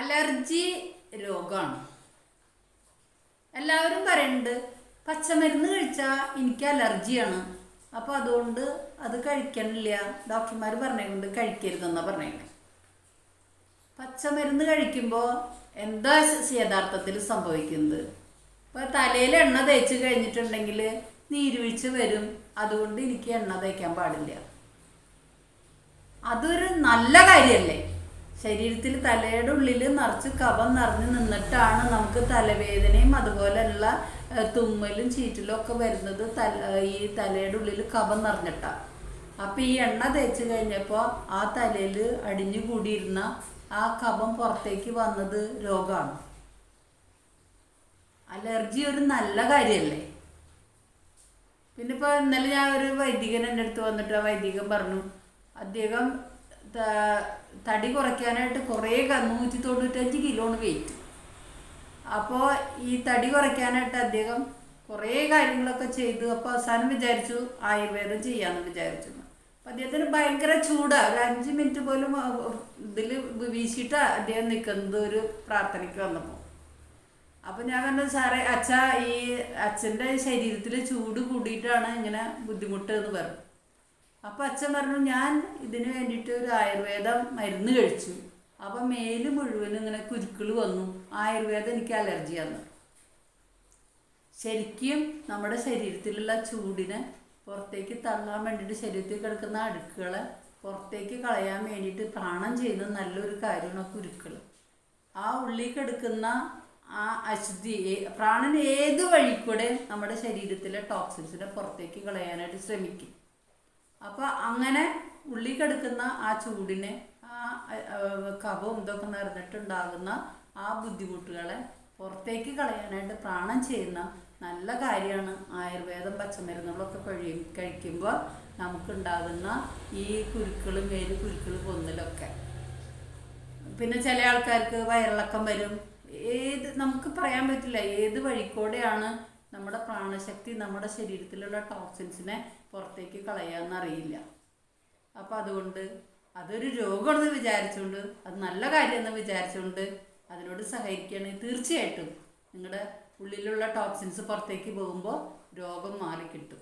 Allergy രോഗമാണ് എല്ലാവരും പറയുന്നുണ്ട് പച്ചമരുന്ന് കഴിച്ചാൽ എനിക്ക് അലർജിയാണ്. അപ്പോൾ അതുകൊണ്ട് അത് കഴിക്കണില്ല. ഡോക്ടർമാർ പറഞ്ഞുകൊണ്ട് കഴിക്കരുതെന്നാണ് പറഞ്ഞേക്കുന്നത് പച്ചമരുന്ന് കഴിക്കുമ്പോൾ എന്താ യഥാർത്ഥത്തിൽ സംഭവിക്കുന്നത്? ഇപ്പോൾ തലയിൽ എണ്ണ തേച്ച് കഴിഞ്ഞിട്ടുണ്ടെങ്കിൽ നീരുവീഴ്ച വരും. അതുകൊണ്ട് എനിക്ക് എണ്ണ തേക്കാൻ പാടില്ല. അതൊരു നല്ല കാര്യമല്ലേ ശരീരത്തിൽ തലയുടെ ഉള്ളിൽ നിറച്ച് കഫം നിറഞ്ഞു നിന്നിട്ടാണ് നമുക്ക് തലവേദനയും അതുപോലെയുള്ള തുമ്മലും ചീറ്റലും ഒക്കെ വരുന്നത് തല ഈ തലയുടെ ഉള്ളിൽ കഫം നിറഞ്ഞിട്ടാണ് അപ്പം ഈ എണ്ണ തേച്ച് കഴിഞ്ഞപ്പോൾ ആ തലയിൽ അടിഞ്ഞു കൂടിയിരുന്ന ആ കഫം പുറത്തേക്ക് വന്നത് രോഗമാണ് അലർജി ഒരു നല്ല കാര്യമല്ലേ പിന്നെ ഇപ്പോൾ ഇന്നലെ ഞാൻ ഒരു വൈദികൻ എന്റെ അടുത്ത് വന്നിട്ട് ആ വൈദികൻ പറഞ്ഞു അദ്ദേഹം തടി കുറയ്ക്കാനായിട്ട് കുറേ നൂറ്റി തൊണ്ണൂറ്റഞ്ച് കിലോണ് വെയിറ്റ് അപ്പോൾ ഈ തടി കുറയ്ക്കാനായിട്ട് അദ്ദേഹം കുറേ കാര്യങ്ങളൊക്കെ ചെയ്തു. അപ്പോൾ അവസാനം വിചാരിച്ചു ആയുർവേദം ചെയ്യാമെന്ന് വിചാരിച്ചു. അപ്പം അദ്ദേഹത്തിന് ഭയങ്കര ചൂടാ. ഒരു അഞ്ച് മിനിറ്റ് പോലും ഇതിൽ വീശിയിട്ടാണ് അദ്ദേഹം നിൽക്കുന്നത് ഒരു പ്രാർത്ഥനയ്ക്ക് വന്നപ്പോൾ അപ്പൊ ഞാൻ പറഞ്ഞു സാറേ അച്ഛ ഈ അച്ഛന്റെ ശരീരത്തിൽ ചൂട് കൂടിയിട്ടാണ് ഇങ്ങനെ ബുദ്ധിമുട്ട് എന്ന് പറഞ്ഞു. അപ്പൊ അച്ഛൻ പറഞ്ഞു ഞാൻ ഇതിന് വേണ്ടിയിട്ട് ഒരു ആയുർവേദ മരുന്ന് കഴിച്ചു. അപ്പൊ മേൽ മുഴുവനും ഇങ്ങനെ കുരുക്കൾ വന്നു. ആയുർവേദം എനിക്ക് അലർജിയാണ് ശരിക്കും നമ്മുടെ ശരീരത്തിലുള്ള ചൂടിനെ പുറത്തേക്ക് തള്ളാൻ വേണ്ടിയിട്ട് ശരീരത്തിൽ കിടക്കുന്ന അടുക്കുകളെ പുറത്തേക്ക് കളയാൻ വേണ്ടിയിട്ട് പ്രാണം ചെയ്യുന്ന നല്ലൊരു കാര്യമാണ് കുരുക്കൾ ആ ഉള്ളിൽ കിടക്കുന്ന ആ അശുദ്ധി പ്രാണൻ ഏത് വഴി കൂടെ നമ്മുടെ ശരീരത്തിലെ ടോക്സിൻസിനെ പുറത്തേക്ക് കളയാനായിട്ട് ശ്രമിക്കും? അപ്പോൾ അങ്ങനെ ഉള്ളിക്കെടുക്കുന്ന കിടക്കുന്ന ആ ചൂടിനെ ആ കഫവും ഇതൊക്കെ നിറഞ്ഞിട്ടുണ്ടാകുന്ന ആ ബുദ്ധിമുട്ടുകളെ പുറത്തേക്ക് കളയാനായിട്ട് പ്രാണം ചെയ്യുന്ന നല്ല കാര്യമാണ് ആയുർവേദം പച്ചമരുന്നുകളൊക്കെ കഴി കഴിക്കുമ്പോൾ നമുക്കുണ്ടാകുന്ന ഈ കുരുക്കളും വേര് കുരുക്കൾ പൊന്നലൊക്കെ പിന്നെ ചില ആൾക്കാർക്ക് വയറിളക്കം വരും. ഏത് നമുക്ക് പറയാൻ പറ്റില്ല. ഏത് വഴിക്കൂടെയാണ് നമ്മുടെ പ്രാണശക്തി നമ്മുടെ ശരീരത്തിലുള്ള ടോക്സിൻസിനെ പുറത്തേക്ക് കളയാന്ന് അറിയില്ല അപ്പം അതുകൊണ്ട് അതൊരു രോഗമാണെന്ന് വിചാരിച്ചുകൊണ്ട് അത് നല്ല കാര്യമെന്ന് വിചാരിച്ചുകൊണ്ട് അതിനോട് സഹകരിക്കുകയാണെങ്കിൽ തീർച്ചയായിട്ടും നിങ്ങളുടെ ഉള്ളിലുള്ള ടോക്സിൻസ് പുറത്തേക്ക് പോകുമ്പോൾ രോഗം മാറിക്കിട്ടും.